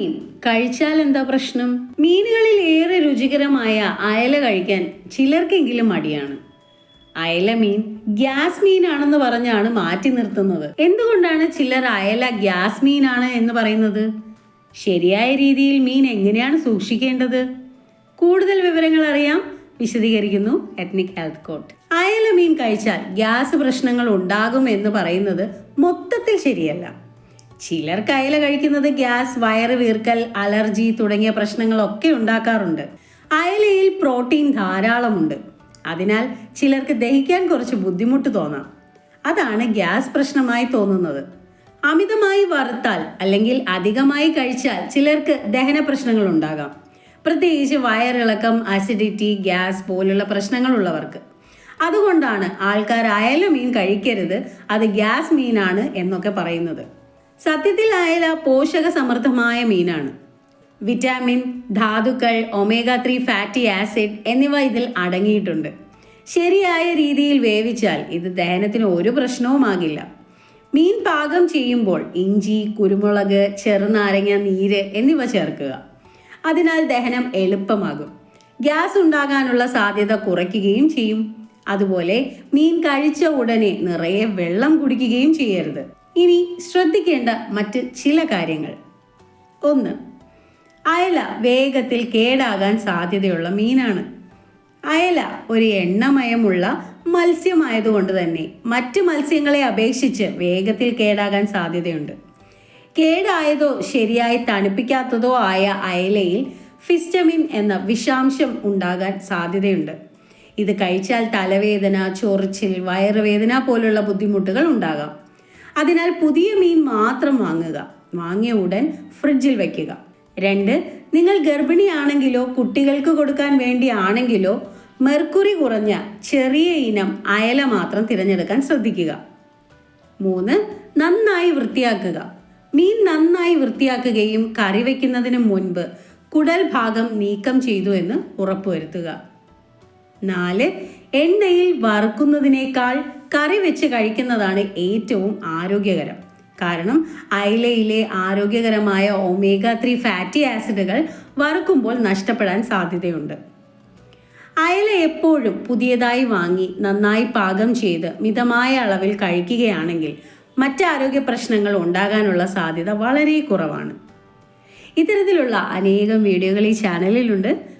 മീൻ കഴിച്ചാൽ എന്താ പ്രശ്നം? മീനുകളിൽ ഏറെ രുചികരമായ അയല കഴിക്കാൻ ചിലർക്കെങ്കിലും മടിയാണ്. അയല മീൻ ഗ്യാസ് മീനാണെന്ന് പറഞ്ഞാണ് മാറ്റി നിർത്തുന്നത്. എന്തുകൊണ്ടാണ് ചിലർ അയല ഗ്യാസ് മീനാണ് എന്ന് പറയുന്നത്? ശരിയായ രീതിയിൽ മീൻ എങ്ങനെയാണ് സൂക്ഷിക്കേണ്ടത്? കൂടുതൽ വിവരങ്ങൾ അറിയാം. വിശദീകരിക്കുന്നു എത്നിക് ഹെൽത്ത് കോട്ട് അയല മീൻ കഴിച്ചാൽ ഗ്യാസ് പ്രശ്നങ്ങൾ ഉണ്ടാകും എന്ന് പറയുന്നത് മൊത്തത്തിൽ ശരിയല്ല. ചിലർക്ക് അയല കഴിക്കുന്നത് ഗ്യാസ് വയറ് വീർക്കൽ അലർജി തുടങ്ങിയ പ്രശ്നങ്ങളൊക്കെ ഉണ്ടാക്കാറുണ്ട്. അയലയിൽ പ്രോട്ടീൻ ധാരാളമുണ്ട്. അതിനാൽ ചിലർക്ക് ദഹിക്കാൻ കുറച്ച് ബുദ്ധിമുട്ട് തോന്നാം. അതാണ് ഗ്യാസ് പ്രശ്നമായി തോന്നുന്നത്. അമിതമായി വറുത്താൽ അല്ലെങ്കിൽ അധികമായി കഴിച്ചാൽ ചിലർക്ക് ദഹന പ്രശ്നങ്ങൾ ഉണ്ടാകാം. പ്രത്യേകിച്ച് വയറിളക്കം അസിഡിറ്റി ഗ്യാസ് പോലുള്ള പ്രശ്നങ്ങളുള്ളവർക്ക് അതുകൊണ്ടാണ് ആൾക്കാർ അയല മീൻ കഴിക്കരുത് അത് ഗ്യാസ് മീനാണ് എന്നൊക്കെ പറയുന്നത്. സത്യത്തിൽ അയല പോഷക സമൃദ്ധമായ മീനാണ്. വിറ്റാമിൻ ധാതുക്കൾ ഒമേഗ ത്രീ ഫാറ്റി ആസിഡ് എന്നിവ ഇതിൽ അടങ്ങിയിട്ടുണ്ട്. ശരിയായ രീതിയിൽ വേവിച്ചാൽ ഇത് ദഹനത്തിന് ഒരു പ്രശ്നവുമാകില്ല മീൻ പാകം ചെയ്യുമ്പോൾ ഇഞ്ചി കുരുമുളക് ചെറുനാരങ്ങ നീര് എന്നിവ ചേർക്കുക. അതിനാൽ ദഹനം എളുപ്പമാകും. ഗ്യാസ് ഉണ്ടാകാനുള്ള സാധ്യത കുറയ്ക്കുകയും ചെയ്യും. അതുപോലെ മീൻ കഴിച്ച ഉടനെ നിറയെ വെള്ളം കുടിക്കുകയും ചെയ്യരുത്. ഇനി ശ്രദ്ധിക്കേണ്ട മറ്റ് ചില കാര്യങ്ങൾ. ഒന്ന് അയല വേഗത്തിൽ കേടാകാൻ സാധ്യതയുള്ള മീനാണ്. അയല ഒരു എണ്ണമയമുള്ള മത്സ്യമായതുകൊണ്ട് തന്നെ മറ്റ് മത്സ്യങ്ങളെ അപേക്ഷിച്ച് വേഗത്തിൽ കേടാകാൻ സാധ്യതയുണ്ട്. കേടായതോ ശരിയായി തണുപ്പിക്കാത്തതോ ആയ അയലയിൽ ഫിസ്റ്റമിൻ എന്ന വിഷാംശം ഉണ്ടാകാൻ സാധ്യതയുണ്ട്. ഇത് കഴിച്ചാൽ തലവേദന ചൊറിച്ചിൽ വയറുവേദന പോലുള്ള ബുദ്ധിമുട്ടുകൾ ഉണ്ടാകാം. അതിനാൽ പുതിയ മീൻ മാത്രം വാങ്ങുക. വാങ്ങിയ ഉടൻ ഫ്രിഡ്ജിൽ വയ്ക്കുക രണ്ട് നിങ്ങൾ ഗർഭിണിയാണെങ്കിലോ കുട്ടികൾക്ക് കൊടുക്കാൻ വേണ്ടിയാണെങ്കിലോ മെർക്കുറി കുറഞ്ഞ ചെറിയ ഇനം അയല മാത്രം തിരഞ്ഞെടുക്കാൻ ശ്രദ്ധിക്കുക. മൂന്ന് നന്നായി വൃത്തിയാക്കുക. മീൻ നന്നായി വൃത്തിയാക്കുകയും കറി വയ്ക്കുന്നതിന് മുൻപ് കുടൽ ഭാഗം നീക്കം ചെയ്തു എന്ന് ഉറപ്പുവരുത്തുക. നാല് എണ്ണയിൽ വറുക്കുന്നതിനേക്കാൾ കറി വെച്ച് കഴിക്കുന്നതാണ് ഏറ്റവും ആരോഗ്യകരം. കാരണം അയലയിലെ ആരോഗ്യകരമായ ഒമേഗ ത്രീ ഫാറ്റി ആസിഡുകൾ വറുക്കുമ്പോൾ നഷ്ടപ്പെടാൻ സാധ്യതയുണ്ട്. അയല എപ്പോഴും പുതിയതായി വാങ്ങി നന്നായി പാകം ചെയ്ത് മിതമായ അളവിൽ കഴിക്കുകയാണെങ്കിൽ മറ്റ് ആരോഗ്യ പ്രശ്നങ്ങൾ ഉണ്ടാകാനുള്ള സാധ്യത വളരെ കുറവാണ്. ഇത്തരത്തിലുള്ള അനേകം വീഡിയോകൾ ഈ ചാനലിലുണ്ട്.